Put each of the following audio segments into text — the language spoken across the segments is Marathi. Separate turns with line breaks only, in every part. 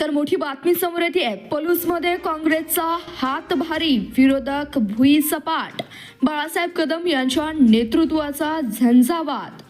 नमस्कार मोठी बातमी समोर येते. आहे पलूसमध्ये काँग्रेसचा हात भारी विरोधक भुई सपाट. बाळासाहेब कदम यांच्या नेतृत्वाचा झंझावात.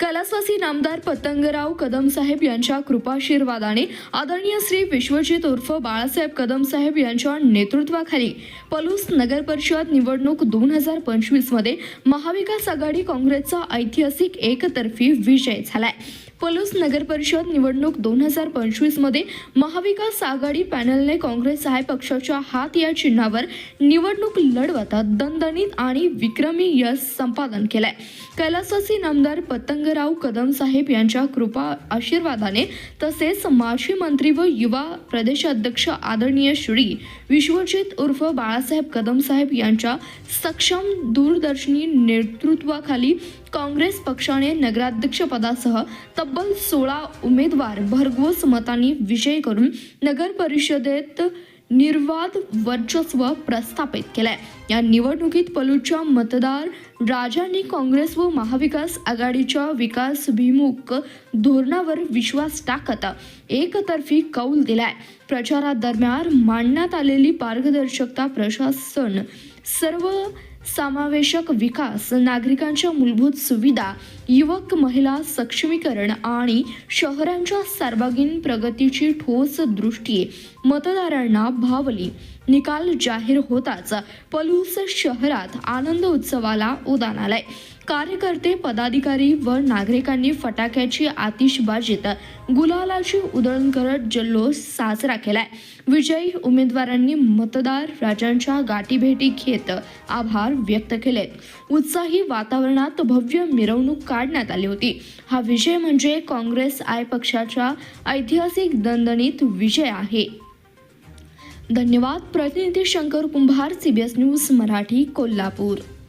कलास्वासी नामदार पतंगराव कदम साहेब यांच्या कृपाशीर्वादाने आदरणीय श्री विश्वजित उर्फ बाळासाहेब कदम साहेब यांच्या नेतृत्वाखाली पलूस नगर परिषद निवडणूक दोन हजार पंचवीसमध्ये महाविकास आघाडी काँग्रेसचा ऐतिहासिक एकतर्फी विजय झालाय. पलूस नगर परिषद निवडणूक दोन हजार पंचवीसमध्ये महाविकास आघाडी पॅनलने काँग्रेस आहे पक्षाच्या हात या चिन्हावर निवडणूक लढवता दणदणीत आणि विक्रमी यश संपादन केलंय. कैलासवासी नामदार पतंगराव कदम साहेब यांच्या कृपा आशीर्वादाने तसेच माजी मंत्री व युवा प्रदेशाध्यक्ष आदरणीय श्री विश्वजित उर्फ बाळासाहेब कदम साहेब यांच्या सक्षम दूरदर्शनी नेतृत्वाखाली काँग्रेस पक्षाने नगराध्यक्षपदासह तब्बल सोळा उमेदवार भरघोस मतांनी विजय करून नगर परिषदेत निर्वाद वर्चस्व प्रस्थापित केलंय. या निवडणुकीत पलूच्या मतदार राजांनी काँग्रेस व महाविकास आघाडीच्या विकासभिमुख धोरणावर विश्वास टाकत एकतर्फी कौल दिलाय. प्रचारादरम्यान मांडण्यात आलेली पारदर्शकता प्रशासन सर्व समावेशक विकास नागरिकांच्या मूलभूत सुविधा युवक महिला सक्षमीकरण आणि शहरांच्या सर्वांगीण प्रगतीची ठोस दृष्टी मतदारांना भावली. निकाल जाहीर होताच पलूस शहरात आनंद उत्सवाला उदान आलाय. कार्यकर्ते पदाधिकारी व नागरिकांनी फटाक्याची आतिषबाजीत गुलालाची उधळण करत जल्लोष साजरा केलाय. विजयी उमेदवारांनी मतदार राजांच्या गाठीभेटी घेत आभार व्यक्त केलेत. उत्साही वातावरणात भव्य मिरवणूक काढण्यात आली होती. हा विजय म्हणजे काँग्रेस आय पक्षाच्या ऐतिहासिक दणदणीत विजय आहे. धन्यवाद. प्रतिनिधी शंकर कुंभार सीबीएस न्यूज मराठी कोल्हापूर.